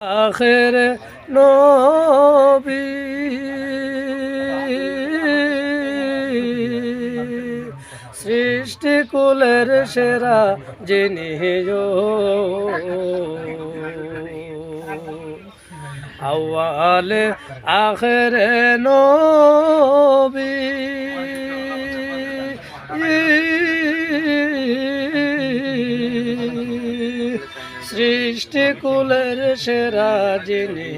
আখের সৃষ্টি কুলের সেরা যিনি আওয়ালে আখের নবী। সৃষ্টি কুলের সেরা যিনি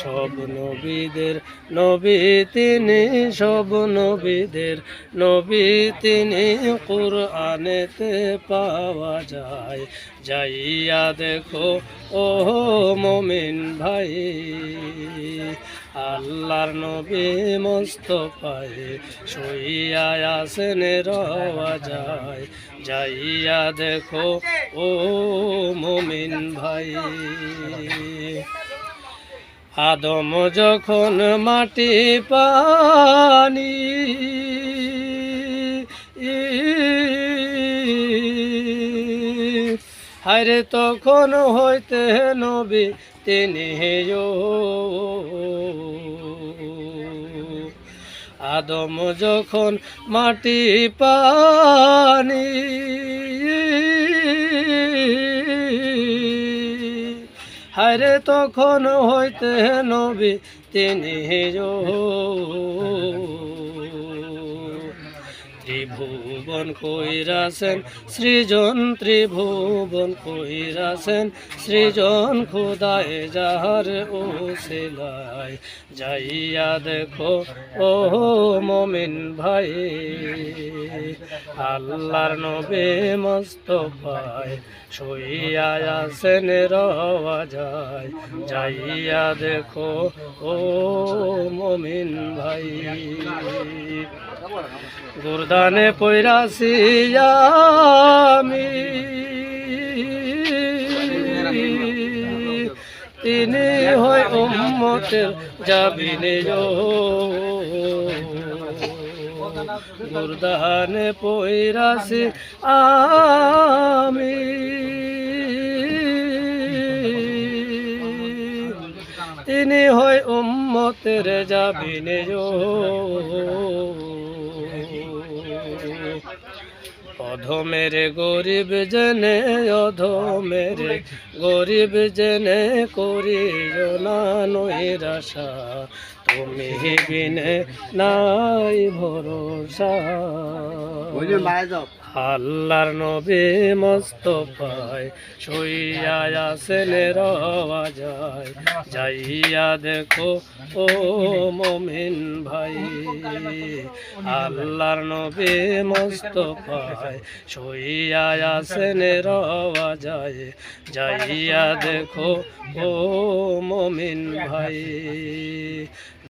সব নবীদের নবী তিনি, সব নবীদের নবী তিনি। কোরআনেতে পাওয়া যায়, যাইয়া দেখো, ও মমিন ভাই। আল্লাহর নবী পায়ে শুইয়া আসেন রওয়া যায় যাইয়া দেখো, ও মমিন ভাই। আদম যখন মাটি পানি হায়রে তখন হইতে নবী তিনি আদম যখন মাটি পানি হায়রে তখন হইতে নবী তিনি ত্রিভুবন কইরাছেন সৃজন ত্রিভুবন কইরাছেন সৃজন খোদায় যাহার ও সেলাই। যাইয়া দেখো ও মমিন ভাই, আল্লাহর নবে মস্তফায় শুইয়া আসেন রওয়া যায় যাইয়া দেখো ও মমিন ভাই। গুরদানে পৈরাসি আমি। তিনি হয় উম্মতের যাবিনে গুরদানে পৈরাসি আমি। তিনি হয় উম্মতের যাবিনে অধমের গরিব জেনে অধমের গরিব জেনে করিও না নৈরাশা। তুমি বিনে নাই ভরসা। আল্লাহর নবী মস্তফায় শুইয়া আসেন রওয়া যায় যাইয়া দেখো ও মমিন ভাই আল্লাহর নবী মস্তফায় শুইয়া আসেন রওয়া যায় যাইয়া দেখো ও মমিন ভাই